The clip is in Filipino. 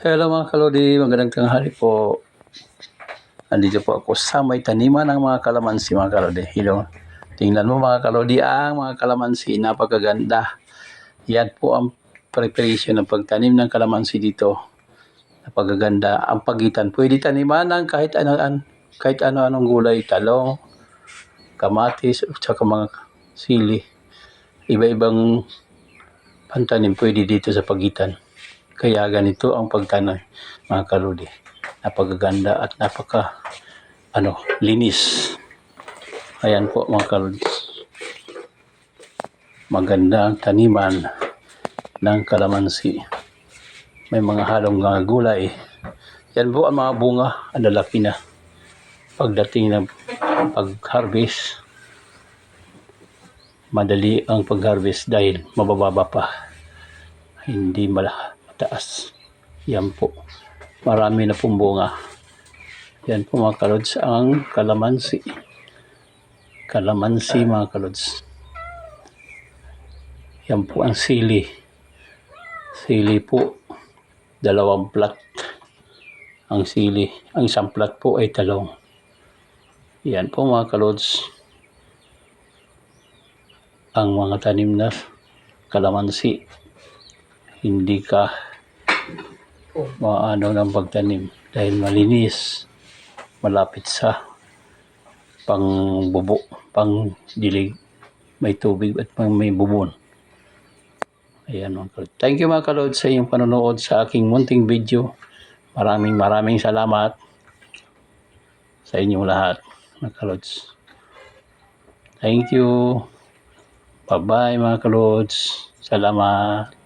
Hello mga kalodi, magandang tanghali po. Andito po ako sa may taniman ng mga kalamansi mga kalodi. Hello. Tingnan mo mga kalodi ang mga kalamansi, napakaganda. Yan po ang preparation ng pagtanim ng kalamansi dito. Napakaganda ang pagitan. Pwede taniman ng kahit ano an kahit ano-anong gulay, talong, kamatis, at saka mga sili. Iba-ibang pantanim pwede dito sa pagitan. Kaya ganito ang pagtanay, mga kaludi. Napakaganda at napaka ano, linis. Ayan po mga kaludi. Maganda ang taniman ng kalamansi. May mga halong mga gulay. Yan po ang mga bunga, ang lalaki na. Pagdating ng pag-harvest, madali ang pag-harvest dahil mabababa pa. Hindi mala- mataas. Yan po. Marami na pong bunga. Yan po mga kalods ang kalamansi. Kalamansi mga kalods. Yan po ang sili. Sili po. Dalawang plat. Ang sili. Ang isang plat po ay talong. Yan po mga kalods. Ang mga tanim na kalamansi. Hindi ka maano ng pagtanim dahil malinis. Malapit sa pang bubo, pang dilig. May tubig at pang may bubon. Ayan mga kalod. Thank you mga kalod sa iyong panonood sa aking munting video. Maraming maraming salamat sa inyong lahat mga kalods. Thank you. Bye-bye mga kalods. Salamat.